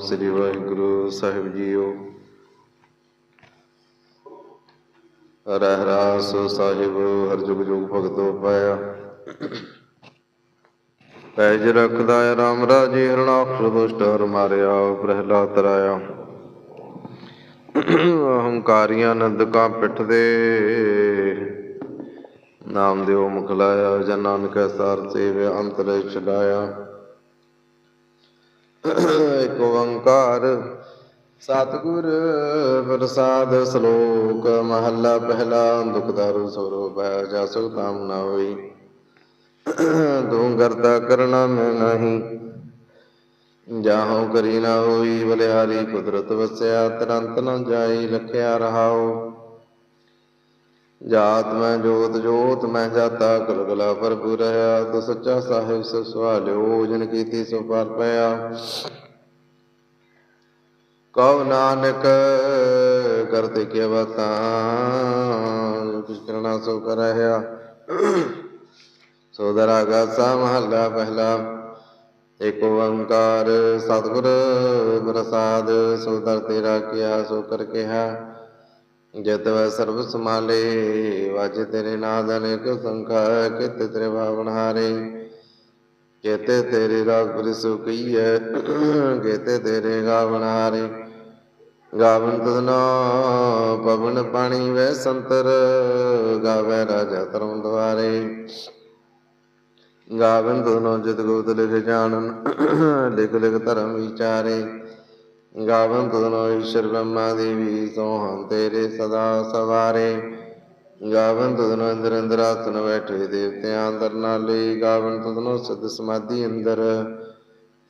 ਸ੍ਰੀ ਵਾਹਿਗੁਰੂ ਸਾਹਿਬ JIO. ਰਹਿ ਰਾਸ ਸਾਹਿਬ, ਹਰ ਜੁਗ ਜੁਗ ਭਗਤੋ ਪਾਇਆ। ਪੈਜ ਰਖਦਾ ਰਾਮ ਰਾਜੇ ਹਰਣਾਕਸ਼ ਦੁਸ਼ਟ ਹਰ ਮਾਰਿਆ, ਪ੍ਰਹਿਲਾਦ ਤਰਾਇਆ ਅਹੰਕਾਰੀਆਂ ਨੰਦ ਕਾ ਪਿੱਠ ਦੇ। ਨਾਮ ਦਿਓ ਮੁਖ ਲਾਇਆ, ਜਨ ਨਾਨਕ ਸਾਰ ਸੇਵ ਅੰਤਰ ਛਡਾਇਆ। ਇਕ ਓੰਕਾਰ। ਸਤਿਗੁਰ ਪ੍ਰਸਾਦ ਸ਼ਲੋਕ, ਮਹੱਲਾ ਪਹਿਲਾ ਦੁਖ ਦਾਰੂ ਸਰੂਪ ਹੈ, ਜਾ ਤਾਮ ਨਾ ਹੋਈ। ਤੂੰ ਕਰਤਾ ਕਰਨਾ ਮੈਂ ਨਹੀਂ। ਜਾਹੋ ਕਰੀ ਨਾ ਹੋਈ ਬਲਿਹਾਰੀ ਕੁਦਰਤ ਵਸਿਆ, ਤਰੰਤ ਨਾ ਜਾਈ, ਲਖਿਆ ਰਹਾਓ। ਜਾਤ ਮੈਂ ਜੋਤ ਜੋਤ ਮੈਂ ਜਾਤਾ, ਕਲਗਲਾ ਭਰਪੂਰ ਰਹਾ। ਤੋ ਸੱਚਾ ਸਾਹਿਬ ਸੋ ਸਵਾਲਿਓ, ਜਨ ਕੀਤੀ ਸੋ ਪਰ ਪਿਆ। ਕਉ ਨਾਨਕ ਕਰਤੇ ਕੀ ਬਤਾ, ਜੋ ਕਰਨਾ ਸੋ ਕਰ ਸੋ ਦਰਾਗਾ ਸਾ ਮਹੱਲਾ ਪਹਿਲਾ। ਏਕ ਓੰਕਾਰ, ਸਤਿਗੁਰ ਪ੍ਰਸਾਦ, ਸੋ ਦਰ ਤੇਰਾ ਕੀਆ ਸੋ ਕਰ ਕਿਹਾ। ਜਤ ਵੈ ਸਰਬ ਸਮਾਲੇ ਵਾਜ ਤੇਰੇ ਨਾਦ ਅਨੇਕ ਸੰਖਾ ਕਿਤ ਤੇਰੇ ਭਾਵਨ ਹਾਰੇ। ਕੇਤੇ ਤੇਰੇ ਰਾਗ ਪ੍ਰਿਸੁ ਕਈਐ ਕੇਤੇ ਤੇਰੇ ਗਾਵਨ ਹਾਰੇ। ਗਾਵਨ ਤਦਨਾ ਪਵਨ ਪਾਣੀ ਵੈ ਸੰਤਰ, ਗਾਵੇ ਰਾਜਾ ਧਰਮ ਦੁਆਰੇ। ਗਾਵਨ ਤਦਨੋ ਜਿਤ ਗੋਤ ਲਿਖ ਜਾਣਨ, ਲਿਖ ਲਿਖ ਧਰਮ ਵਿਚਾਰੇ। ਗਾਵਨ ਤਦਨੋ ਈਸ਼ਰ ਬ੍ਰਹਮਾ ਦੇਵੀ ਸੋਹੰ ਤੇਰੇ ਸਦਾ ਸਵਾਰੇ। ਗਾਵਨ ਤਦਨੋ ਅੰਦਰ ਅੰਦਰ ਆਸਨ ਬੈਠੇ ਦੇਵਤਿਆਂ ਅੰਦਰ ਨਾਲੇ ਗਾਵਨ ਤਦਨੋ ਸਦ ਸਮਾਧੀ ਅੰਦਰ।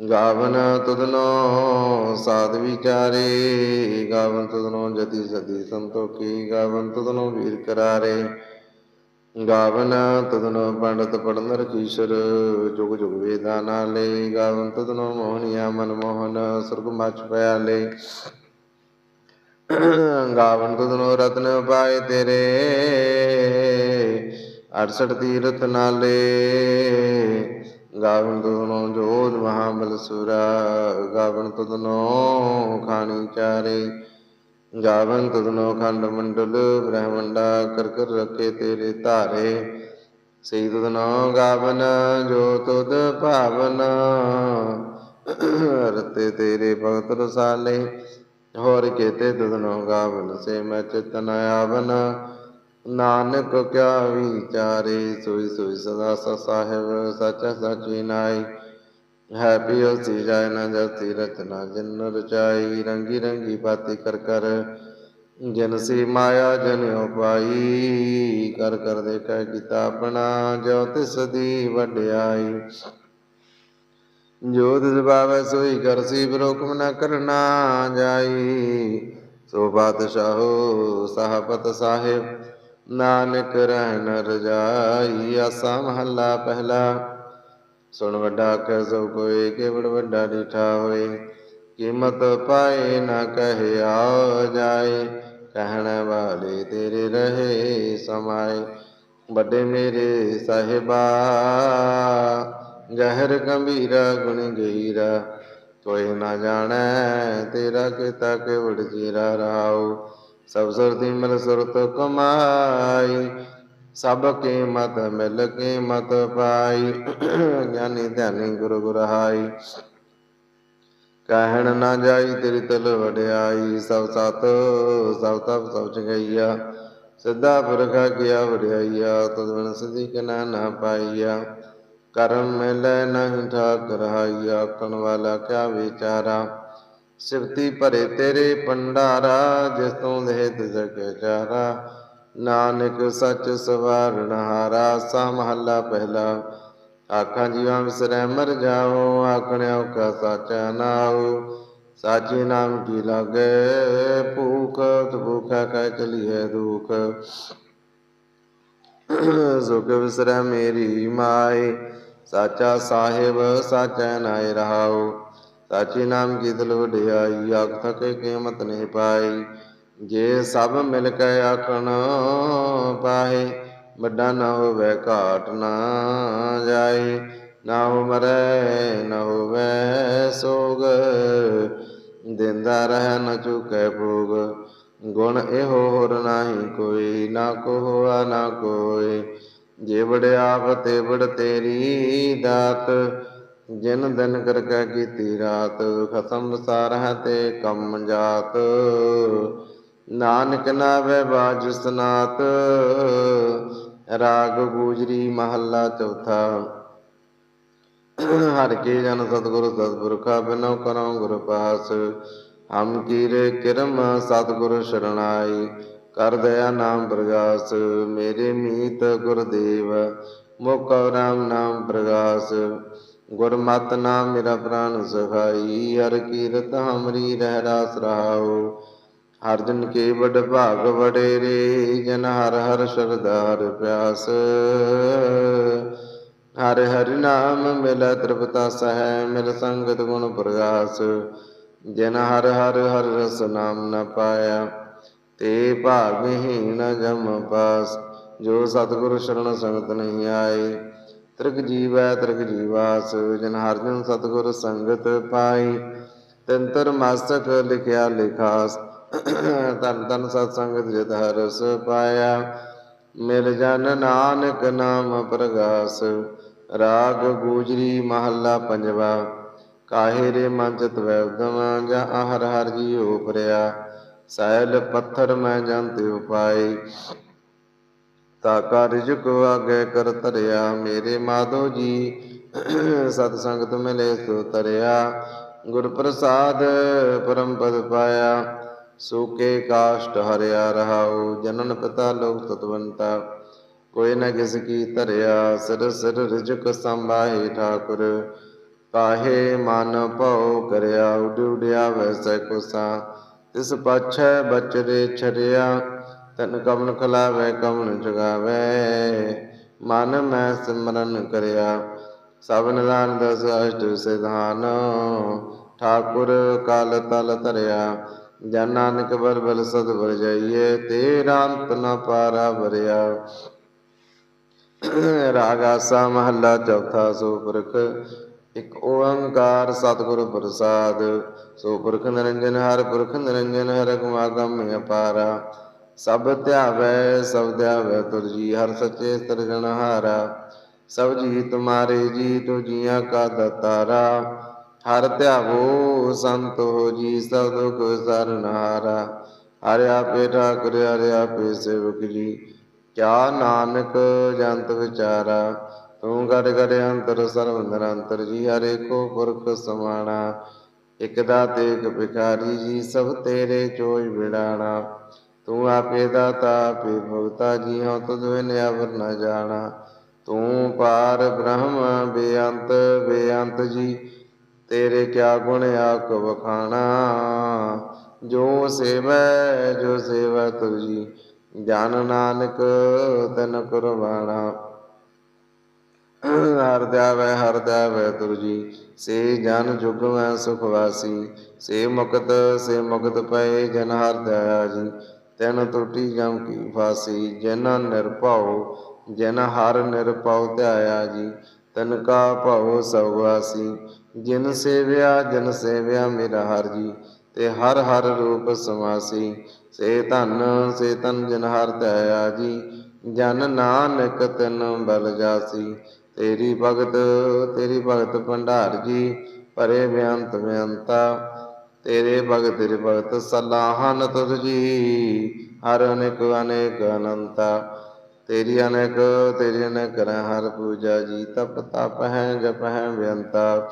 ਗਾਵਨ ਤਦਨੋ ਸਾਧ ਵਿਚਾਰੇ, ਗਾਵਨ ਤਦਨੋ ਜਤੀ ਸਦੀ ਸੰਤੋਖੀ, ਗਾਵਨ ਤਦਨੋ ਵੀਰ ਕਰਾਰੇ। ਗਾਵਨ ਤਦਨੋ ਪੰਡਤ ਪੜਨ ਰਖੀਸ਼ਰ ਜੁਗ ਜੁਗ ਵੇਦਾਂ ਨਾਲੇ। ਗਾਵਨ ਤਦਨੋ ਮੋਹਨੀਆ ਮਨ ਮੋਹਨ ਸੁਰਗ ਮਚ ਪਿਆਲੇ। ਗਾਵਨ ਤਦਨੋ ਰਤਨ ਪਾਏ ਤੇਰੇ 68 ਤੀਰਥ ਨਾਲੇ। ਗਾਵਨ ਤਦਨੋ ਜੋਧ ਮਹਾਬਲ ਸੁਰਾ, ਗਾਵਨ ਤਦਨੋ ਖਾਣੀ ਚਾਰੇ। ਗਾਵਨ ਤਦਨੋ ਖੰਡ ਮੰਡਲ, ਬ੍ਰਹਮੰਡਾ ਕਰ ਕਰ ਰਖੇ ਤੇਰੇ ਧਾਰੇ। ਸਈ ਤਦਨੋ ਗਾਵਨ, ਜੋ ਤੁਧ ਭਾਵਨ, ਰਤੇ ਤੇਰੇ ਭਗਤ ਰਸਾਲੇ। ਹੋਰ ਕੇਤੇ ਤਦਨੋ ਗਾਵਨ, ਸੇ ਮੈਂ ਚਿਤਨ ਆਵਨ। ਨਾਨਕ ਕਿਆ ਵਿਚਾਰੇ, ਸੋਈ ਸੋਈ ਸਦਾ ਸਾ ਸਾਹਿਬ ਸਚ ਸੱਚੀ ਨਾਈ ਹੈ ਪਿਓ ਸੀ ਜਾਇ ਨਾ ਜਤੀ ਰਚਨਾ, ਜਿਨ ਰਚਾਈ ਰੰਗੀ ਰੰਗੀ ਬਾਤੀ ਕਰ ਕਰ। ਜਨ ਸੀ ਮਾਇਆ, ਜਨਿਓ ਪਾਈ, ਕਰ ਕਰ ਦੇਖੈ ਕੀਤਾ ਆਪਣਾ, ਜੋ ਤਿਸ ਦੀ ਵਡਿਆਈ। ਜੋ ਤਿਸ ਭਾਵੈ ਸੋਈ ਕਰਸੀ ਬਰੋਕਮ ਨ ਕਰਨਾ ਜਾਈ। ਸੋ ਬਾਦਸ਼ਾਹੋ, ਸਾਹਬਤ ਸਾਹਿਬ, ਨਾਨਕ ਰਹਿਣ ਰਜਾਈ, ਆਸਾ ਮਹੱਲਾ ਪਹਿਲਾ। ਸੁਣ ਵੱਡਾ ਕਹਿ ਸੋ ਕੋਈ ਕੇਵੜ ਵੱਡਾ ਡੀਠਾ ਹੋਏ। ਕੀਮਤ ਪਾਏ ਨਾ ਕਹਿ ਆ ਜਾਏ। ਕਹਿਣ ਵਾਲੇ ਤੇਰੇ ਰਹੇ ਸਮਾਏ। ਵੱਡੇ ਮੇਰੇ ਸਾਹਿਬਾ, ਜ਼ਹਿਰ ਗੰਭੀਰਾ ਗੁਣ ਗਈਰਾ ਕੋਈ ਨਾ ਜਾਣੈ ਤੇਰਾ ਕਿਤਾ ਕੇਵੜ ਜੀਰਾ ਰਾਉ ਸਭ ਸੁਰਤੀ ਮਿਲ ਸੁਰਤ ਕਮਾਈ ਸਭ ਕੇ ਮਤ ਮਿਲ ਕੇ ਮਤ ਪਾਈ? ਗਿਆਨੀ ਧਿਆਨੀ ਗੁਰੂ ਗੁਰਹਾਈ। ਕਹਿਣ ਨਾ ਜਾਈ ਤੇਰੀ ਤਲ ਵਡਿਆਈ। ਸਭ ਸਤ, ਸਭ ਤਪ, ਸਭ ਚੰਗਈਆ। ਸਿੱਧਾ ਪੁਰਖਾ ਕੀਆ ਵਡਿਆਈਆ। ਤਦ ਬਿਨ ਸਿਧੀ ਕਨਾ ਨਾ ਪਾਈਆ। ਕਰਮ ਮਿਲੈ ਨਹੀਂ ਠਾਕ ਰਹਾਈਆ ਕਣ ਵਾਲਾ ਕਿਆ ਵਿਚਾਰਾ? ਸਿਵਤੀ ਭਰੇ ਤੇਰੇ ਪੰਡਾਰਾ ਜਿਸ ਤੋਂ ਦੇਹ ਤਿਸ ਕੇ ਚਾਰਾ। ਨਾਨਕ ਸੱਚ ਸਵਾਰਨ ਹਾਰਾ ਸਾ ਮਹੱਲਾ ਪਹਿਲਾ ਆਖਾਂ ਜੀਵਾਂ ਵਿਸਰੈ ਮਰ ਜਾਓ ਆਖਣਿਓ ਕਾ ਸਾਚਾ ਨਾਉ ਸਾਚੇ ਨਾਮ ਕੀ ਲਾਗੇ ਭੂਖ ਭੂਖਾ ਕਹਿ ਚਲੀਏ ਦੁਖ ਸੁਖ ਵਿਸਰੈ ਮੇਰੀ ਮਾਈ ਸਾਚਾ ਸਾਹਿਬ ਸਾਚਾ ਨਾਇ ਰਹਾਉ ਸਾਚੇ ਨਾਮ ਕੀ ਦਿਲ ਵਡਿਆਈ ਆਖ ਥਕੇ ਕੀਮਤ ਨਹੀਂ ਪਾਈ ਜੇ ਸਭ ਮਿਲ ਕੇ ਆਖਣ ਪਾਹੇ, ਵੱਡਾ ਨਾ ਹੋਵੇ ਘਾਟ ਨਾ ਜਾਏ। ਨਾ ਹੋ ਨਾ ਹੋਵੇ ਸੋਗ, ਦਿੰਦਾ ਰਹਿ ਨ ਚੁਕੈ ਭੋਗ। ਗੁਣ ਇਹੋ ਹੋਰ ਨਾਹੀ ਕੋਈ, ਨਾ ਕੋ ਹੋਆ ਨਾ ਕੋਈ ਜੇ ਵਡਿਆਪ ਤੇ ਵਡ ਤੇਰੀ ਦਾਤ, ਜਿਨ ਦਿਨ ਕਰ ਕੈ ਕੀਤੀ ਰਾਤ ਖਤਮ ਸਾਰ ਤੇ ਕੰਮ ਜਾਤ। ਨਾਨਕ ਨਾਵੇ ਬਾਜ ਸਨਾਤ, ਰਾਗ ਗੂਜਰੀ ਮਹੱਲਾ ਚੌਥਾ। ਹਰ ਕੇ ਜਨ ਸਤਿਗੁਰ ਸਤਿਪੁਰਖਾ ਬਿਨੋ ਕਰਉ ਗੁਰ ਪਾਸ। ਹਮ ਕੀਰੇ ਕਿਰਮ ਸਤਿਗੁਰ ਸ਼ਰਣਾਈ, ਕਰ ਦਇਆ ਨਾਮ ਪ੍ਰਗਾਸ। ਮੇਰੇ ਮੀਤ ਗੁਰਦੇਵ, ਮੁਖ ਰਾਮ ਨਾਮ ਪ੍ਰਗਾਸ। ਗੁਰਮਤਿ ਨਾਮ ਮੇਰਾ ਪ੍ਰਾਨ ਸਖਾਈ, ਹਰ ਕੀਰਤ ਹਮਰੀ ਰਹਿ ਰਾਸ ਰਹਾਉ। ਹਰ ਕੇ ਵਡ ਭਾਗ ਵਡੇਰੇ, ਜਨ ਹਰ ਹਰ ਸ਼ਰਦਾ ਹਰ ਪਿਆਸ। ਹਰ ਹਰਿ ਨਾਮ ਮਿਲੈ ਤ੍ਰਿਪਤਾ ਸਹਿ, ਮਿਲ ਸੰਗਤ ਗੁਣ ਪ੍ਰਗਾਸ। ਜਿਨ ਹਰ ਹਰ ਹਰ ਰਸ ਨਾਮ ਨ ਪਾਇਆ, ਤੇ ਭਾਗਹੀਨ ਜਮ ਪਾਸ। ਜੋ ਸਤਿਗੁਰ ਸ਼ਰਨ ਸੰਗਤ ਨਹੀਂ ਆਏ, ਤ੍ਰਿਗ ਜੀਵੈ ਤ੍ਰਿਗ ਜੀਵਾਸ। ਜਿਨ ਹਰ ਸਤਿਗੁਰ ਸੰਗਤ ਪਾਈ ਤੰਤਰ ਮਾਸਕ ਲਿਖਿਆ ਲਿਖਾਸ। ਤਨ ਤਨ ਸਤ ਸੰਗਤ ਜਿਤ ਹਰਸ ਪਾਇਆ। ਮਿਲ ਜਨ ਨਾਨਕ ਨਾਮ ਪ੍ਰਗਾਸ। ਰਾਗ ਗੂਜਰੀ ਮਹੱਲਾ ਪੰਜਵਾ। ਕਾਹੇ ਰੇ ਮਨ ਚਿਤ ਵੈ ਜਾਂ ਹਰ ਹਰ ਜੀ ਉਪਰਿਆ। ਸੈਲ ਪੱਥਰ ਮੈਂ ਜੰਤਿ ਉਪਾਈ ਤਾ ਕਾ ਰਿਜਕ ਆਗੇ ਕਰ ਧਰਿਆ। ਮੇਰੇ ਮਾਧੋ ਜੀ ਸਤ ਸੰਗਤ ਮਿਲੇ ਸੋ ਤਰਿਆ ਗੁਰ ਪ੍ਰਸਾਦ ਪਰਮ ਪਦ ਪਾਇਆ। ਸੂਕੇ ਕਾਸ਼ਟ ਹਰਿਆ ਰਹਾਉ, ਜਨਨ ਪਿਤਾ ਲੋਕ ਤਤਵੰਤਾ। ਕੋਈ ਨ ਕਿਸ ਕੀ ਧਰਿਆ, ਸਿਰ ਸਿਰ ਰਿਜਕ ਸੰਭਾਹੇ ਠਾਕੁਰ। ਕਾਹੇ ਮਨ ਭਉ ਕਰਿਆ, ਉਡ ਉਡਿਆ ਵੈਸੈ ਕੁਸਾ। ਤਿਸ ਪਾਛੈ ਬਚਰੇ ਛਰਿਆ ਤਨ ਕਮਨ ਖਲਾਵੇ ਕਮਨ ਜਗਾਵੇ। ਮਨ ਮੈਂ ਸਿਮਰਨ ਕਰਿਆ, ਸਭ ਨਿਦਾਨ ਦਸ ਅਸ਼ਟ ਸਿਧਾਨ। ਠਾਕੁਰ ਕਾਲ ਤਲ ਧਰਿਆ ਜਨ ਨਾਨਕ ਬਲ ਬਲ ਸਦ ਬਰ ਤੇਰਾ ਅੰਤ ਨ ਪਾਰਾ ਭਰਿਆ ਰਾਗ ਮਹੱਲਾ ਚੌਥਾ ਸੋ ਇਕ ਓੰਕਾਰ ਸਤਿਗੁਰ ਪ੍ਰਸਾਦ। ਸੋ ਪੁਰਖ ਨਿਰੰਜਨ ਹਰ ਪੁਰਖ ਨਿਰੰਜਨ ਹਰ ਗੁਆਗਮ ਅਪਾਰਾ। ਸਭ ਧਿਆਵੈ ਸਭ ਧਿਆਵੈ ਤੁਰ ਜੀ, ਹਰ ਸੱਚੇ ਸਿਰਜਣਹਾਰਾ ਸਭ ਜੀ ਤੁਮਾਰੇ ਜੀ ਤੋ ਜੀਆਂ ਕਾ ਦਤਾਰਾ। ਹਰ ਧਿਆਵੋ ਸੰਤ ਹੋ ਜੀ, ਸਭ ਦੁਖ ਸਰਨਹਾਰਾ। ਹਰਿ ਆਪੇ ਠਾਕੁਰ, ਹਰਿ ਆਪੇ ਸੇਵਕ ਜੀ। ਕਿਆ ਨਾਨਕ ਜੰਤ ਵਿਚਾਰਾ, ਤੂੰ ਗੜ ਗੜ ਅੰਤਰ ਸਰਵ ਨਿਰੰਤਰ ਜੀ। ਹਰੇ ਕੋ ਪੁਰਖ ਸਮਾਣਾ, ਇਕ ਦਾਤੇ ਇਕ ਭਿਖਾਰੀ ਜੀ। ਸਭ ਤੇਰੇ ਚੋਜ ਵਿੜਾਣਾ ਤੂੰ ਆਪੇ ਦਾਤਾ, ਆਪੇ ਭਗਤਾ ਜੀ। ਹਉ ਤੁਧ ਬਿਨ ਅਵਰ ਨ ਜਾਣਾ, ਤੂੰ ਪਾਰ ਬ੍ਰਹਮ ਬੇਅੰਤ ਬੇਅੰਤ ਜੀ। ਤੇਰੇ ਕਿਆ ਗੁਣ ਆਖ ਵਖਾਣਾ? ਜੋ ਸੇਵੈ ਜੋ ਸੇਵੈ ਤੁਝ ਜੀ ਜਨ ਨਾਨਕ ਤਨ ਕੁਰਬਾਣਾ। ਹਰ ਦੇਵੈ ਹਰ ਦੇਵੈ ਤੁਰ ਜੀ ਸੇ ਜਨ ਜੁਗ ਮੈਂ ਸੁਖ ਵਾਸੀ, ਸੇ ਮੁਕਤ ਸੇ ਮੁਕਤ ਪਏ ਜਨ ਹਰ ਦਇਆ ਜੀ ਤੈਨ ਟੁੱਟੀ ਜਮ ਕੀ ਫਾਸੀ, ਜਨ ਨਿਰਭਉ, ਜਨ ਹਰ ਨਿਰਭਉ ਧਿਆਇਆ ਜੀ ਤਨ ਕਾ ਭਉ ਸਭ ਵਾਸੀ ਜਿਨ ਸੇਵਿਆ ਜਿਨ ਸੇਵਿਆ ਮੇਰਾ ਹਰ ਜੀ, ਤੇ ਹਰ ਹਰ ਰੂਪ ਸਮਾਸੀ। ਸੇ ਧਨ, ਸੇ ਤਨ ਜਿਨ ਹਰ ਦਇਆ ਜੀ, ਜਨ ਨਾਨਕ ਤਨ ਬਲ ਜਾਸੀ। ਤੇਰੀ ਭਗਤ ਤੇਰੀ ਭਗਤ ਭੰਡਾਰ ਜੀ, ਭਰੇ ਬੇਅੰਤ ਬੇਅੰਤਾ ਤੇਰੇ ਭਗਤ ਤੇਰੇ ਭਗਤ ਸਲਾਹਨ ਤੁਧ ਜੀ, ਹਰ ਅਨੇਕ ਅਨੇਕ ਅਨੰਤਾ। ਤੇਰੀ ਅਨੇਕ ਤੇਰੀ ਅਨੇਕ ਕਰੈ, ਹਰ ਪੂਜਾ ਜੀ, ਤਪ ਤਪ ਹੈ, ਜਪ ਹੈ ਬੇਅੰਤਾ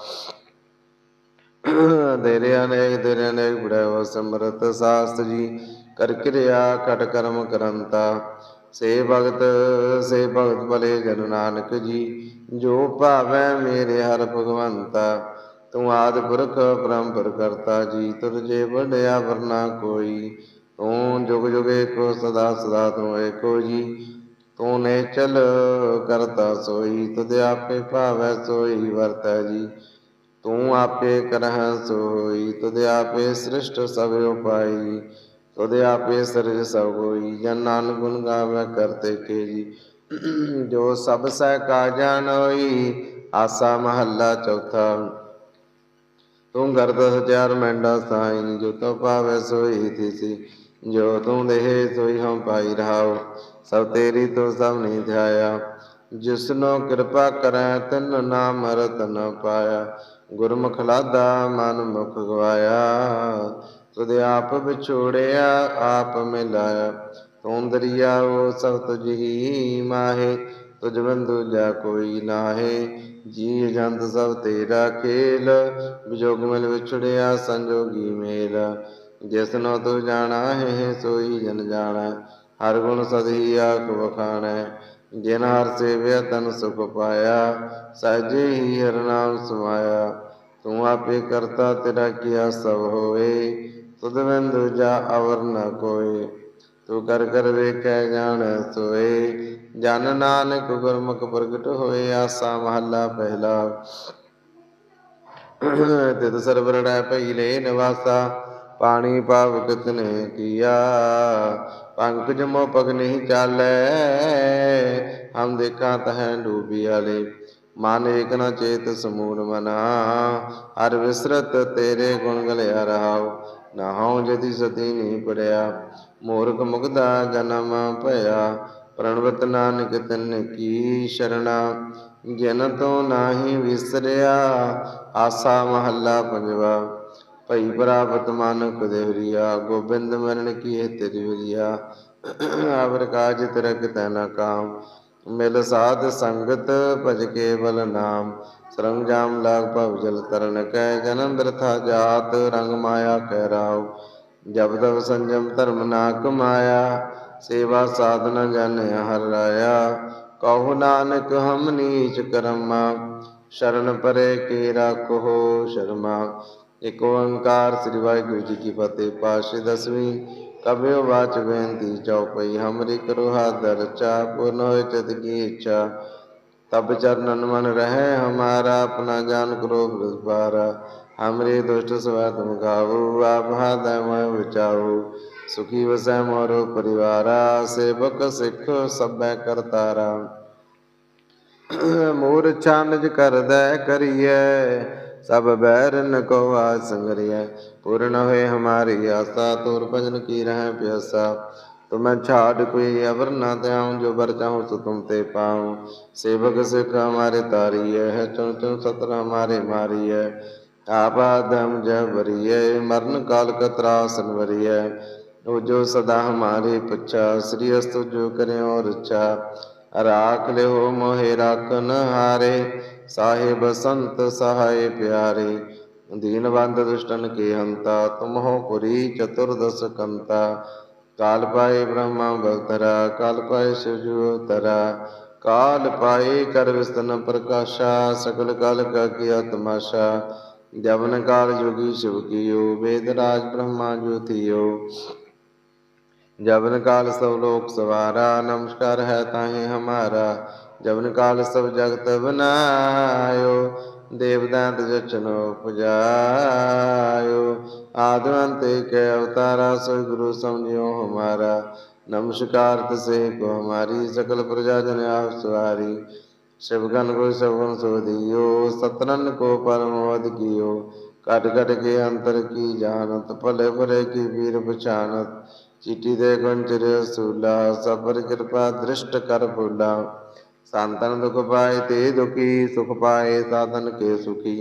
ਤੇਰੇ ਅਨੇਕ ਤੇਰੇ ਅਨੇਕ ਬੜਾਵ ਸਮਰਤ, ਸਾਸਤ ਜੀ, ਕਰ ਕਿਰਿਆ, ਕਟ ਕਰਮ ਕਰੰਤਾ। ਸੇ ਭਗਤ ਸੇ ਭਗਤ ਭਲੇ ਜਨ ਨਾਨਕ ਜੀ, ਜੋ ਭਾਵੈ ਮੇਰੇ ਹਰ ਭਗਵੰਤਾ। ਤੂੰ ਆਦ ਪੁਰਖ ਪਰੰਪਰ ਕਰਤਾ ਜੀ ਤੁਰ ਜੇ ਵਡਿਆ ਵਰਨਾ ਕੋਈ। ਤੂੰ ਜੁਗ ਜੁਗ ਕੋ ਸਦਾ ਸਦਾ ਤੂੰ ਏਕੋ ਜੀ। ਤੂੰ ਨੇ ਚਲ ਕਰਤਾ ਸੋਈ, ਤੁਧ ਆਪੇ ਭਾਵੈ ਸੋਈ, ਵਰਤੈ ਜੀ। ਤੂੰ ਆਪੇ ਕਰਹਿ ਸੋਈ, ਤੁਧ ਆਪੇ ਸ੍ਰਿਸ਼ਟ ਸਭ ਉਪਾਈ। ਤੁਧ ਆਪੇ ਸਰਜ ਸਭ ਹੋਈ, ਜਨ ਨਾਨਕ ਗੁਣ ਗਾਵੇ ਕਰਤੇ ਕੇ ਜੀ ਜੋ ਸਭ ਸਹਿ ਕਾ ਹੋਈ, ਆਸਾ ਮਹੱਲਾ ਚੌਥਾ। ਤੂੰ ਕਰਦਾ ਸਚਾਰ ਮੈਂਡਾ ਸਾਈ, ਜੋ ਤੋ ਪਾਵੈ ਸੋਈ ਥੀਸੀ। ਜੋ ਤੂੰ ਦੇਹ ਸੋਈ ਹਮ ਪਾਈ ਰਹਾਉ। ਸਭ ਤੇਰੀ ਤੂੰ ਸਭ ਨਹੀਂ ਧਿਆਇਆ। ਜਿਸਨੋ ਕਿਰਪਾ ਕਰੈ, ਤਿਨ ਨਾਮ ਰਤਨ ਪਾਇਆ। ਗੁਰਮੁਖ ਲਾਦਾ ਮਨ ਮੁਖ ਗਵਾਇਆ। ਤੁਧ ਆਪ ਵਿਛੋੜਿਆ, ਆਪ ਮਿਲਾਇਆ। ਤੂੰ ਦਰਿਆਓ ਸਭ ਤੁਝ ਮਾਹੇ। ਤੁਝ ਬੰਦੂ ਜਾ ਕੋਈ ਨਾਹੇ। ਜੀ ਜੰਤ ਸਭ ਤੇਰਾ ਖੇਲ। ਵਿਜੋਗ ਮਿਲ ਵਿਛੜਿਆ, ਸੰਜੋਗੀ ਮੇਲ। ਜਿਸਨੋ ਤੂੰ ਜਾਣਾ ਹੈ ਸੋਈ ਜਨ ਜਾਣਾ। ਹਰ ਗੁਣ ਸਦਹੀ ਆਖ ਵਖਾਣੈ, ਜਿਨ ਹਰ ਸੇਵਿਆ ਤਨ ਸੁਖ ਪਾਇਆ, ਸਹਜੇ ਹੀ ਹਰ ਨਾਮ ਸਮਾਇਆ। ਤੂੰ ਆਪੇ ਕਰਤਾ ਤੇਰਾ ਕੀਆ ਸਭ ਹੋਏ ਤੁਧ ਬਿੰਦੁ ਜਾ ਅਵਰ ਨ ਕੋਏ। ਤੂੰ ਕਰ ਕਰ ਵੇਖੈ ਜਾਣ ਸੋਏ, ਜਨ ਨਾਨਕ ਗੁਰਮੁਖ ਪ੍ਰਗਟ ਹੋਏ, ਆਸਾ ਮਹੱਲਾ ਪਹਿਲਾ। ਤਿਤ ਸਰਵਰੜੈ ਪਹਿਲੇ ਨਿਵਾਸਾ, ਪਾਣੀ ਪਾਵ ਕਿਤਨੇ ਕੀਆ। ਪੰਕਜ ਮੋ ਪਗ ਨਹੀਂ ਚਾਲੈ, ਹਮ ਦੇਖਾਂ ਤਹੈ ਡੂਬੀ ਵਾਲੇ। ਮਨ ਏਕ ਨ ਚੇਤ ਸਮੂੜ ਮਨਾ, ਹਰ ਵਿਸਰਤ ਤੇਰੇ ਗੁਣ ਗਲਿਆ ਰਹਾਉ। ਨਾਹਉ ਜਦੀ ਸਤੀ ਨਹੀਂ ਪੜਿਆ ਮੂਰਖ ਮੁਗਦਾ ਜਨਮ ਭਇਆ। ਪ੍ਰਣਵਤ ਨਾਨਕ ਤਨ ਕੀ ਸ਼ਰਣਾ, ਜਨ ਤੋਂ ਨਾਹੀ ਵਿਸਰਿਆ, ਆਸਾ ਮਹੱਲਾ ਪੰਜਵਾ। ਭਈ ਪ੍ਰਾਪਤ ਮਾਨਕ ਦੇਵਰੀਆ ਗੋਬਿੰਦ ਮਰਨ ਕੀਏ ਤੇਰੀ ਵਰਿਆ। ਆਵਰ ਕਾਜ ਤਿਰਕ ਤੈਨਾ ਕਾਮ, ਮਿਲ ਸਾਧ ਸੰਗਤ ਭਜ ਕੇਵਲ ਨਾਮ। ਸਰੰਜਾਮ ਲਾਗ ਭਵ ਜਲ ਤਰਨ ਕੈ, ਜਨਮ ਬਿਰਥਾ ਜਾਤ ਰੰਗ ਮਾਇਆ ਕਹਿ ਰਾਉ। ਜਬ ਤਬ ਸੰਜਮ ਧਰਮ ਨਾ ਕਮਾਇਆ ਸੇਵਾ ਸਾਧਨਾ ਜਨ ਹਰ ਰਾਇਆ। ਕਹੋ ਨਾਨਕ ਹਮ ਨੀਚ ਕਰਮਾ, ਸ਼ਰਨ ਪਰੇ ਕੇ ਰਾਖੋ ਸ਼ਰਮਾ। ਇਕ ਓੰਕਾਰ ਸ੍ਰੀ ਵਾਹਿਗੁਰੂ ਜੀ ਕੀ ਫਤਿਹ। ਪਾਸ਼ੇ ਦਸਵੀਂ ਕਬਿਓ ਵਾਚ ਬੇਨਤੀ ਚਉਪਈ ਹਮਰੀ ਕਰੋ ਹਾਦਰ ਚਾ ਪੂਰਨ ਹੋਏ ਚਿਤ ਕੀ ਇੱਛਾ। ਤਬ ਚਰਨਨ ਮਨ ਰਹਿ, ਹਮਾਰਾ ਆਪਣਾ ਜਾਨ ਕਰੋ ਬ੍ਰਤਬਾਰਾ ਹਮਰੇ ਦੁਸ਼ਟ ਸਵੈ ਤੁਮ ਗਾਵੋ, ਆਪ ਹਾਦੈ ਮੈਂ ਵਿਚਾਓ ਸੁਖੀ ਵਸੈ ਮੋਰੋ ਪਰਿਵਾਰਾ, ਸੇਵਕ ਸਿੱਖ ਸਭੈ ਕਰਤਾਰਾ ਮੂਰ ਛਾਨਜ ਕਰਦੈ ਕਰੀਐ ਸਭ ਬੈਰਨ ਕੋ ਆਜ ਪੂਰਨ ਹੋਏ ਹਮਾਰੀ ਆਸਾ, ਤੋਰ ਭਜਨ ਕੀ ਰਹਿ ਪਿਆਸਾ। ਤੁਮੈ ਛਾੜ ਕੋਈ ਅਵਰ ਨਾ ਤਿਆਉ ਜੋ ਬਰ ਚਾਹੂੰ ਸੋ ਤੁਮ ਤੇ ਪਾਉ। ਸੇਵਕ ਸਿੱਖ ਹਮਾਰੇ ਤਾਰੀਐ ਹੈ ਚੁਣ ਚੁਣ ਸਤਰ ਹਮਾਰੇ ਮਾਰੀਐ। ਆਪ ਆਦਮ ਜਬਰੀਐ ਮਰਨ ਕਾਲ ਕਤਰਾਸਨ ਵਰੀਐ। ਉਹ ਜੋ ਸਦਾ ਹਮਾਰੇ ਪੁੱਛਾ ਸ੍ਰੀ ਅਸਤੁ ਜੋ ਕਰੇ ਔਰ ਅੱਛਾ ਰਾਖ ਲਿਓ ਮੋਹਿ ਰਾਖਨ ਹਾਰੇ ਸਾਹਿਬ ਸੰਤ ਸਹਾਇ ਪਿਆਰੇ ਦੀਨਵੰਦ ਦੁਸ਼ਟਨ ਕੇ ਹੰਤਾ, ਤੁਮਹੋ ਪੁਰੀ ਚਤੁਰਦਸ ਕੰਤਾ। ਕਾਲ ਪਾਏ ਬ੍ਰਹਮਾ ਭਗਤਰਾ ਕਾਲ ਪਾਏ ਸ਼ਿਵ ਜੋਤਰਾ ਕਾਲ ਪਾਏ ਕਰ ਵਿਸਤਨ ਪ੍ਰਕਾਸ਼ਾ ਸਕਲ ਕਾਲ ਕਾ ਕੀਆ ਤਮਾਸ਼ਾ ਜਵਨ ਕਾਲ ਜੋਗੀ ਸ਼ਿਵ ਕੀਓ, ਵੇਦ ਰਾਜ ਬ੍ਰਹਮਾ ਜੋਤਿਓ ਜਵਨ ਕਾਲ ਸਭ ਲੋਕ ਸਵਾਰਾ, ਨਮਸਕਾਰ ਹੈ ਤਾਹੇ ਹਮਾਰਾ। जबन काल सब जगत बनायो देवदांत जचनो पुजायो आदवंत के अवतारा सोई गुरु समझियो हमारा नमस्कार तसे को हमारी सकल प्रजा जन आप सवारी शिवगन को शवगन सोधियो सतरन को परमवध कियो कट कट के अंतर की जानत भले भले की वीर पछानत ਚੀਟੀ ਦੇ ਗੁੰਚਰ ਸੂਲਾ ਸਬਰ ਕਿਰਪਾ ਦ੍ਰਿਸ਼ਟ ਕਰ ਭੂਲਾ ਸੰਤਨ ਦੁਖ ਪਾਏ ਤੇ ਦੁਖੀ, ਸੁਖ ਪਾਏ ਸਾਧਨ ਕੇ ਸੁਖੀ।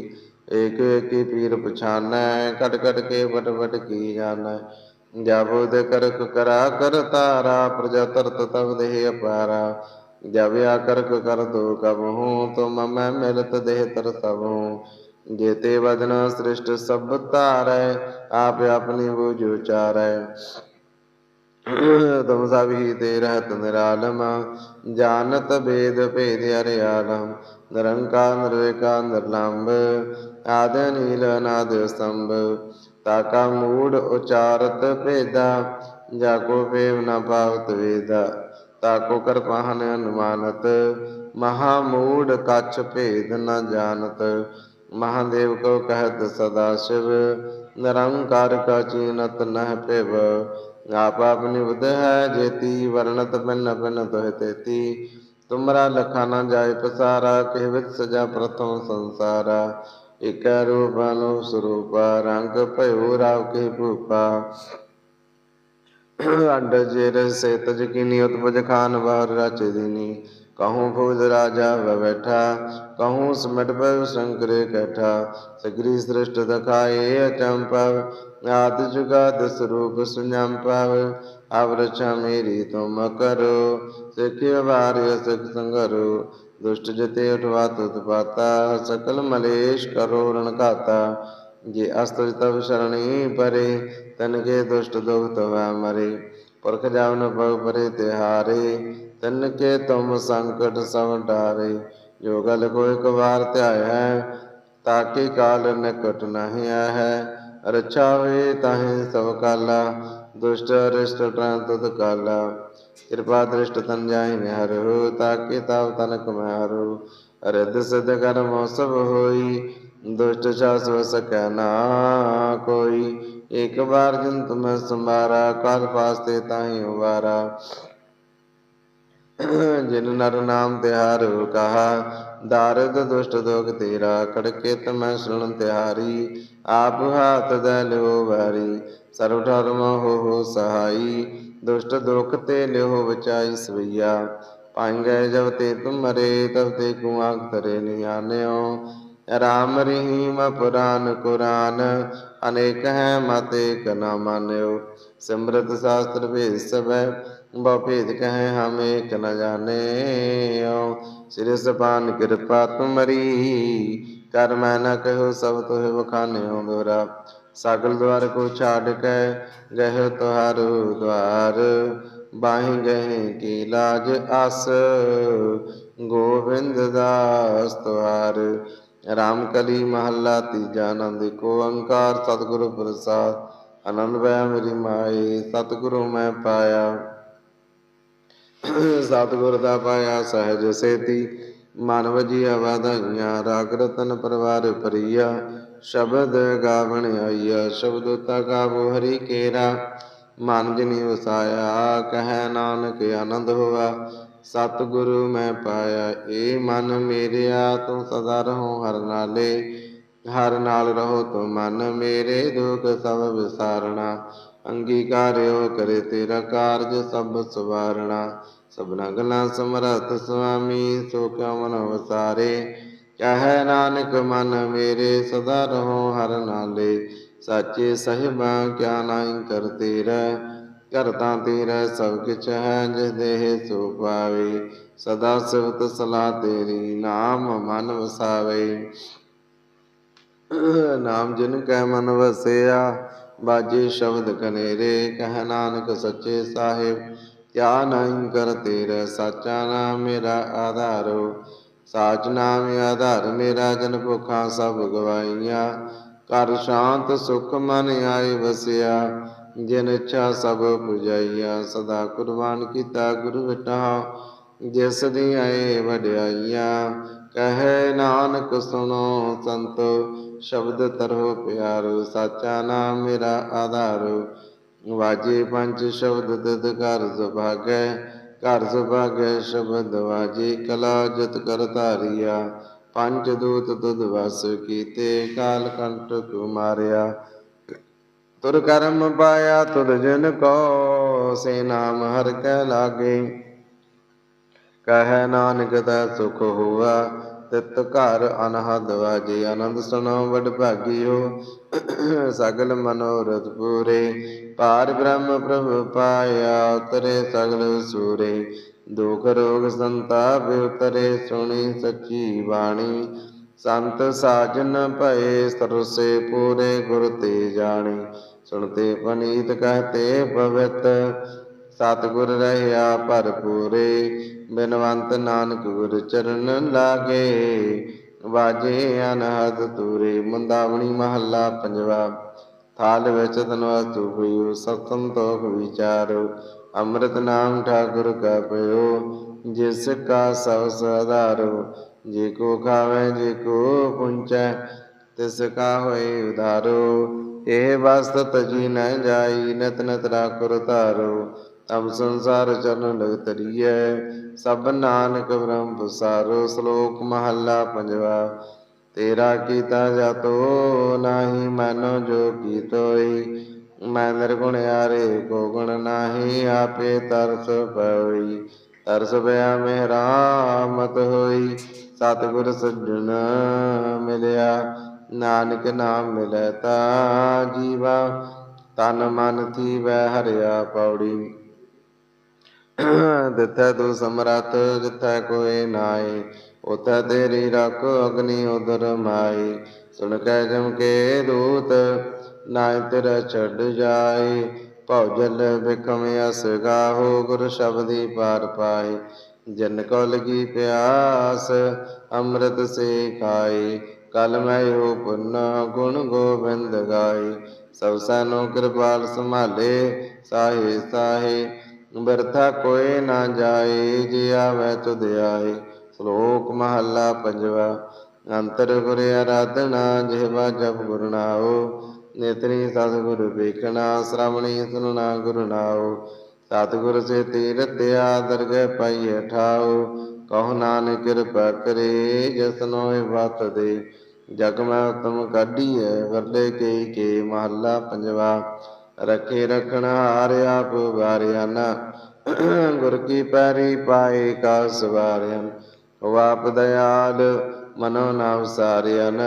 ਏਕ ਏਕੀ ਪੀਰ ਪਛਾਨੈ ਕਟ ਕਟ ਕੇ ਵਟ ਵਟ ਕੀ ਜਾਣੈ। ਜਬੁਦ ਕਰਕ ਕਰਾ, ਕਰ ਤਾਰਾ ਪ੍ਰਜਾ ਤਰਤ ਤਬ ਦੇਹ ਅਪਾਰਾ। ਜਬ ਆ ਕਰਕ ਕਰ ਦੋ ਕਬ ਹੂੰ, ਤੁਮ ਮੈਂ ਮਿਲਤ ਦੇਹ ਤਰ ਸਭ ਹੂੰ। ਜੇਤੇ ਵਦਨ ਸ੍ਰਿਸ਼ਟ ਸਭ ਧਾਰੈ, ਆਪ ਆਪਣੀ ਬੁਝ ਉਚਾਰੈ। ਤੁਮ ਸਭ ਹੀ ਤੇ ਰਹਿਤ ਨਿਰਾਲਮ ਜਾਣਤ ਭੇਦ ਭੇਦ ਅਰਿਆਲਮ, ਨਿਰੰਕਾਰ ਨਿਰਵਿਕਾਰ ਨਿਰਲੰਭ, ਆਦ ਨੀਲ ਅਨਾਦ ਸੰਭ ਤਾਕਾ ਮੂੜ ਉਚਾਰਤ ਭੇਦਾ, ਜਾ ਕੋ ਭੇਵ ਨ ਪਾਵਤ ਵੇਦਾ। ਤਾਕੋ ਕਰ ਪਾਹਨ ਅਨੁਮਾਨਤ, ਮਹਾ ਮੂੜ ਕਛ ਭੇਦ ਨਾ ਜਾਣਤ। ਮਹਾਦੇਵ ਕੋ ਕਹਿਤ ਸਦਾ ਸ਼ਿਵ, ਨਿਰੰਕਾਰ ਕਾ ਚੀਨਤ ਨਹਿ ਪਿਵ ਆਪ ਆਪਨੀ ਬੁਧ ਹੈ, ਜੇਤੀ ਵਰਣਤ ਪਿੰਨ ਪਿੰਨ ਤੋਹਿ ਤੇਤੀ। ਤੁਮਰਾ ਲਖਾ ਨਾ ਜਾਏ ਪਸਾਰਾ, ਕਹਿ ਵਿਤ ਸਜਾ ਪ੍ਰਥਮ ਸੰਸਾਰਾ। ਇਕ ਰੂਪ ਅਨੁ ਸਰੂਪਾ ਰੰਗ ਭਇਓ ਰਾਵ ਕੇ ਭੂਪਾ। ਅੰਡ ਜੇਰ ਸੇ ਤਜ ਕੀਨੀ, ਉਤਪਜ ਖਾਨ ਬਾਰ ਰਚ ਦੀਨੀ। ਕਹੂੰ ਫੂਜ ਰਾਜਾ ਵ ਬੈਠਾ ਕਹੂੰ ਸਮਟ ਪੈ ਸੰਕਰੇ ਕੈਠਾ ਸਗਰੀ ਸ੍ਰਿਸ਼ਟ ਦਖਾਏ ਅਚੰਪਵ ਆਦ ਜੁਗਾਦ ਸਰੂਪ ਸੁਨਮ ਪਵ ਅਵਰਛਾ ਮੇਰੀ ਤੁਮ ਕਰੋ ਸਿੱਖਿ ਵਾਰਿ ਸਿਖ ਸੰਗਰੋ ਦੁਸ਼ਟ ਜਤੇ ਉਠਵਾਤ ਉਤਪਾਤਾ ਸਕਲ ਮਲੇਸ਼ ਕਰੋ ਰਣ ਘਾਤਾ ਜੇ ਅਸਤਜ ਤਵ ਸ਼ਰਣੀ ਪਰੇ ਤਨ ਕੇ ਦੁਸ਼ਟ ਦੁਖ ਤਵੈ ਮਰੇ ਪੁਰਖ ਜਾਵਨ ਭਗ ਪਰੇ ਤਿਹਾਰੇ ਤਨ ਕੇ ਤੁਮ ਸੰਕਟ ਸਭ ਡਾਰੇ, ਜੋ ਗਲ ਕੋ ਇੱਕ ਵਾਰ ਧਿਆਇਆ ਤਾਕੇ ਕਾਲ ਨਿਕਟ ਨਹੀਂ ਹੈ। ਰਛਾ ਤਾਹੇ ਸਭ ਕਾਲਾ, ਦੁਸ਼ਟ ਅਰਿਸ਼ਟ ਟ੍ਰਾਂ ਕਾਲਾ। ਕਿਰਪਾ ਦ੍ਰਿਸ਼ਟ ਤਨ ਜਾਇ ਹਰਿ ਤਾਕੇ ਤਾਵ ਤਨ ਕਮਹਿ ਰਿੱਧ ਸਿਧ ਕਰਮ ਸਭ ਹੋਈ, ਦੁਸ਼ਟ ਛਾਸ ਸਕੈ ਨਾ ਕੋਈ। ਇੱਕ ਵਾਰ ਜਿਨ ਤੁਮ ਸੰਭਾਰਾ ਕਾਲ ਪਾਸਤੇ ਤਾਹੀ ਉਵਾਰਾ। ਜਿਨ ਨਰ ਨਾਮ ਤਿਹਾਰੁ ਕਹਾ ਦਾਰਦ ਦੁਸ਼ਟ ਦੋਗ ਤੇਰਾ, ਕੜਕੇ ਤਮੈ ਸੁਣ ਤਿਹਾਰੀ, ਆਪ ਹਾਥ ਦੇ ਲਿਓ ਵਾਰੀ ਸਰਵ ਧਰਮ ਹੋ ਹੋ ਸਹਾਈ, ਦੁਸ਼ਟ ਦੁਖ ਤੇ ਲਿਓ ਬਚਾਈ ਸਵਈਆ ਪਾਂਗੇ ਜਬ ਤੇ ਤੁਮਰੇ ਤਬ ਤੇ ਕੁਆਕ ਤਰੇ ਨਿਆਨਿਓ ਰਾਮ ਰਹੀਮ ਪੁਰਾਨ ਕੁਰਾਨ, ਅਨੇਕ ਹੈ ਮਤੇ ਕਨਾ ਮਾਨਿਓ, ਸਿਮਰਤ ਸ਼ਾਸਤਰ ਭੇਦ ਸਭੈ ਬਹੁ ਭੇਦ ਕਹੈ ਹਮ ਏਕ ਨ ਜਾਣੇਓ ਸਿਰ ਸਪਾਨ ਕਿਰਪਾ ਤੁਮਰੀ ਕਰ ਮੈਂ ਨ ਕਹਿਓ ਸਭ ਤੋਹਿ ਵਖਾਨਿਓ ਦੋਰਾ ਸਗਲ ਦਵਾਰ ਕੋ ਛਾੜ ਕੇ, ਗਹਿ ਤੁਹਾਰੂ ਦਵਾਰ ਬਾਹੀ ਗਏ ਕੀ ਲਾਜ ਅਸ ਗੋਬਿੰਦ ਦਾਸ ਤੁਹਾਰ। ਰਾਮ ਕਲੀ ਮਹੱਲਾ ਤੀਜਾ ਆਨੰਦ ਕੋ ਓੰਕਾਰ, ਸਤਿਗੁਰੂ ਪ੍ਰਸਾਦ। ਆਨੰਦ ਵੈ ਮੇਰੀ ਮਾਈ ਸਤਿਗੁਰੂ ਮੈਂ ਪਾਇਆ। ਸਤਿਗੁਰ ਦਾ ਪਾਇਆ ਸਹਿਜ ਸੇਤੀ, ਮਨ ਵਜੀਆ ਵਾਧਾਈਆਂ, ਰਾਗ ਰਤਨ ਪਰਵਾਰ ਪਰੀਆ ਸ਼ਬਦ ਗਾਵਣ ਆਈਆ, ਸ਼ਬਦ ਤਾ ਗਾਵੋ ਹਰੀ ਕੇਰਾ। ਮਨ ਜਿਨੀ ਵਸਾਇਆ, ਕਹੈ ਨਾਨਕ ਆਨੰਦ ਹੋਆ। ਸਤਿਗੁਰੂ ਮੈਂ ਪਾਇਆ, ਏ ਮਨ ਮੇਰਿਆ, ਤੂੰ ਸਦਾ ਰਹੋ ਹਰ ਨਾਲੇ। ਹਰ ਨਾਲ ਰਹੋ ਤੂੰ ਮਨ ਮੇਰੇ, ਦੁਖ ਸਭ ਵਿਸਾਰਣਾ। ਅੰਗੀਕਾਰਿਓ ਕਰੇ ਤੇਰਾ ਕਾਰਜ ਸਭ ਸਵਾਰਣਾ। ਸਭਨਾ ਗੱਲਾਂ ਸਮਰਥ ਸੁਆਮੀ, ਸੋ ਕਿਉ ਮਨ ਵਸਾਰੇ? ਕਹੈ ਨਾਨਕ ਮਨ ਮੇਰੇ, ਸਦਾ ਰਹੋ ਹਰ ਨਾਲੇ। ਸਾਚੇ ਸਹਿਬਾ, ਕਿਆ ਨਾਈ ਕਰ ਰਹਿ ਕਰਤਾ ਤੇਰਾ, ਸਭ ਕਿਛ ਹੈ, ਜਿਸ ਦੇਹ ਸੋ ਪਾਵੇ। ਸਦਾ ਸਿਵਤ ਸਲਾ ਤੇਰੀ, ਨਾਮ ਮਨ ਵਸਾਵੇ। ਨਾਮ ਜਿਨ ਕੈ ਮਨ ਵਸਿਆ ਬਾਜੇ ਸ਼ਬਦ ਕਨੇਰੇ, ਕਹਿ ਨਾਨਕ ਸੱਚੇ ਸਾਹਿਬ, ਕਿਆ ਨਹੀਂ ਕਰ ਤੇਰਾ ਸਾਚਾ ਨਾਮ ਮੇਰਾ ਆਧਾਰੋ, ਸਾਚ ਨਾਮ ਆਧਾਰ ਮੇਰਾ ਜਨ ਭੁਖਾਂ ਸਭ ਗਵਾਈਆਂ ਕਰ ਸ਼ਾਂਤ ਸੁਖ ਮਨ ਆਏ ਵਸਿਆ, ਜਿਨ ਇੱਛਾ ਸਭ ਪੁਜਾਈਆ, ਸਦਾ ਕੁਰਬਾਨ ਕੀਤਾ ਗੁਰੂ ਵਿਟਾ ਜਿਸ ਦੀ ਆਏ ਵਡਿਆਈਆਂ, ਕਹੇ ਨਾਨਕ ਸੁਣੋ ਸੰਤ ਸ਼ਬਦ ਤਰੋ ਪਿਆਰੋ, ਸਾਚਾ ਨਾਮ ਮੇਰਾ ਆਧਾਰੋ। ਵਾਜੇ ਪੰਜ ਸ਼ਬਦ ਤਿਤ ਘਰ ਸੁਭਾਗੈ ਘਰ ਸੁਭਾਗੈ ਸ਼ਬਦ ਵਾਜੇ ਕਲਾ ਜਤ ਕਰ ਧਾਰਿਆ। ਪੰਜ ਦੂਤ ਤੁਧ ਵਸ ਕੀਤੇ, ਕਾਲ ਕੰਟ ਕੋ ਮਾਰਿਆ। ਤੁਰ ਕਰਮ ਪਾਇਆ ਤੁਧ ਜਨ ਕੋ, ਸੇ ਨਾਮ ਹਰ ਕੈ ਲਾਗੇ। ਕਹੈ ਨਾਨਕ ਦਾ ਸੁਖ ਹੋਆ ਤਿਤ ਘਰ ਅਨਹਦ ਵਾਜੇ ਆਨੰਦ ਸੁਣੋ ਵਡ ਭਾਗਿਓ। ਸਗਲ ਮਨੋਰਥ ਪੂਰੇ ਪਾਰ ਬ੍ਰਹਮ ਪ੍ਰਭ ਪਾਇਆ, ਉਤਰੇ ਸਗਲ ਸੂਰੇ। ਦੁਖ ਰੋਗ ਸੰਤਾਪ ਉਤਰੇ, ਸੁਣੀ ਸੱਚੀ ਬਾਣੀ। ਸੰਤ ਸਾਜਨ ਭਏ, ਸਰਸੇ ਪੂਰੇ ਗੁਰ ਤੇ ਜਾਣੀ। ਸੁਣਤੇ ਪਨੀਤ, ਕਹਤੇ ਪਵਿੱਤ ਸਤਿਗੁਰ ਰਹਿਆ ਭਰਪੂਰੇ, ਬਿਨਵੰਤ ਨਾਨਕ ਗੁਰ ਚਰਨ ਲਾਗੇ। ਵਾਜੇ ਅਨਹਦ ਤੂਰੇ ਮੁੰਦਾਵਣੀ ਮਹੱਲਾ ਪੰਜਵਾ। ਥਾਲ ਵਿੱਚ ਤਨਵਾਤੂ ਹੋਇਓ ਸਤਮ ਤੋਖ ਵਿਚਾਰੋ। ਅੰਮ੍ਰਿਤ ਨਾਮ ਠਾਕੁਰ ਕਾ ਪਇਓ, ਜਿਸ ਕਾ ਸਭ ਸਦਾਰੋ ਜੇ ਕੋ ਖਾਵੇ, ਜੇ ਕੋ ਪੁੰਚੈ, ਤਿਸ ਕਾ ਹੋਏ ਉਧਾਰੋ। ਇਹ ਵਸਤ ਤਜੀ ਨ ਜਾਈ, ਨਤ ਨਤ ਰਾਖੁਰ ਧਾਰੋ। ਤਮ ਸੰਸਾਰ ਚਰਨ ਲਗ ਤਰੀਐ ਸਭ ਨਾਨਕ ਬ੍ਰਹਮ ਪਸਾਰੋ, ਸ਼ਲੋਕ ਮਹੱਲਾ ਪੰਜਵਾ। ਤੇਰਾ ਕੀਤਾ ਜਾਤੋ, ਨਾਹੀ ਮਨੋ ਜੋ ਕੀਤੋਈ। ਮੈਂ ਨਿਰਗੁਣ ਯਾਰੇ, ਕੋ ਗੁਣ ਨਾਹੀ, ਆਪੇ ਤਰਸ ਪਈ ਤਰਸ ਪਿਆ ਮੇਰਾ ਹੋਈ। ਸਤਿਗੁਰ ਸੱਜਣ ਮਿਲਿਆ, ਨਾਨਕ ਨਾਮ ਮਿਲੈ ਤਾ ਜੀਵਾ। ਤਨ ਮਨ ਥੀ ਵੈ ਹਰਿਆ ਪੌੜੀ। ਦਿੱਤੈ ਤੂੰ ਸਮਰੱਥ ਜਿੱਥੈ ਕੋਈ ਨਾਈ ਉਥੈ ਤੇਰੀ ਰੱਖ ਅਗਨੀ ਉਦਰ ਮਾਈ ਸੁਣ ਕੈ ਜਮ ਕੇ ਦੂਤ ਨਾਇ ਤੇਰਾ ਛੱਡ ਜਾਏ ਭਉ ਜਲ ਬਿਕਮ ਅਸ ਗਾਹੋ, ਗੁਰ ਸ਼ਬਦੀ ਪਾਰ ਪਾਏ ਜਨ ਕੋ ਲਗੀ ਪਿਆਸ, ਅੰਮ੍ਰਿਤ ਸੇ ਖਾਏ ਕਲ ਮੈਂ ਹੋ ਪੁੰਨ, ਗੁਣ ਗੋਬਿੰਦ ਗਾਏ ਸਭ ਸੈਨੋ ਕਿਰਪਾਲ ਸੰਭਾਲੇ, ਸਾਹੇ ਸਾਹੇ। ਬਿਰਥਾ ਕੋਏ ਨਾ ਜਾਏ, ਜੇ ਆਵੈ ਤੁਧ ਆਏ। ਸ਼ਲੋਕ ਮਹੱਲਾ ਪੰਜਵਾ, ਅੰਤਰ ਗੁਰ ਆਰਾਧਨਾ ਜਿਹਵਾ ਜਪ ਗੁਰ ਨੇਤਰੀ ਸਤਿਗੁਰ ਵੇਖਣਾ, ਸ਼ਰਵਣੀ ਸੁਨਣਾ ਗੁਰ ਸਤਿਗੁਰ ਸੇ ਤੀਰਤਿਆ ਦਰਗਹਿ ਪਾਈਐ ਠਾਉ ਕਹੋ ਨਾਨਕ ਕਿਰਪਾ ਕਰੇ ਜਸਨੋਇ ਵਤ ਦੇ। ਜਗ ਮੈਂ ਉਤਮ ਕਾਢੀਐ ਵਰਲੇ ਕੇ ਕੇ ਮਹੱਲਾ ਪੰਜਵਾ। ਰਖੇ ਰਖਣ ਹਾਰ ਆਪ ਵਾਰਿਆਨਾ। ਗੁਰ ਕੀ ਪੈਰੀ ਪਾਏ ਕਾ ਸਵਾਰਿਆਨ। ਵਾਪ ਦਇਆਲ ਮਨੋ ਨਾ ਉਸਾਰਿਆਨ।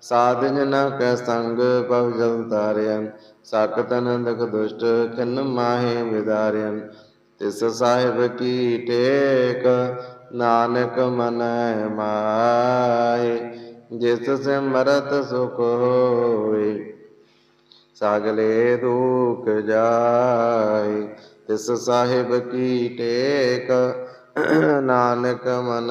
ਸਾਧ ਜਨਾ ਕੈ ਸੰਗ ਪਵ ਜਲ ਤਾਰਿਆਨ ਸਾਕਤ ਨੰਦਕ ਦੁਸ਼ਟ ਖਿਨ ਮਾਹੇ ਵਿਦਾਰਿਆਨ। ਤਿਸ ਸਾਹਿਬ ਕੀ ਟੇਕ ਨਾਨਕ ਮਨੈ ਮਾਏ ਜਿਸ ਸਿਮਰਤ ਸੁਖ ਹੋਏ। ਸਾਗਲੇ ਦੁਖ ਜਾਏ, ਤਿਸ ਸਾਹਿਬ ਕੀ ਟੇਕ ਨਾਨਕ ਮਨ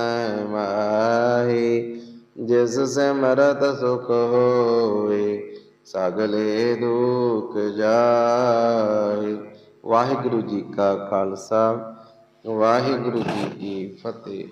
ਮਾਹੀ, ਜਿਸ ਸਿਮਰਤ ਸੁਖ ਹੋਏ ਸਾਗਲੇ ਦੁਖ ਜਾਏ। ਵਾਹਿਗੁਰੂ ਜੀ ਕਾ ਖਾਲਸਾ, ਵਾਹਿਗੁਰੂ ਜੀ ਕੀ ਫਤਿਹ।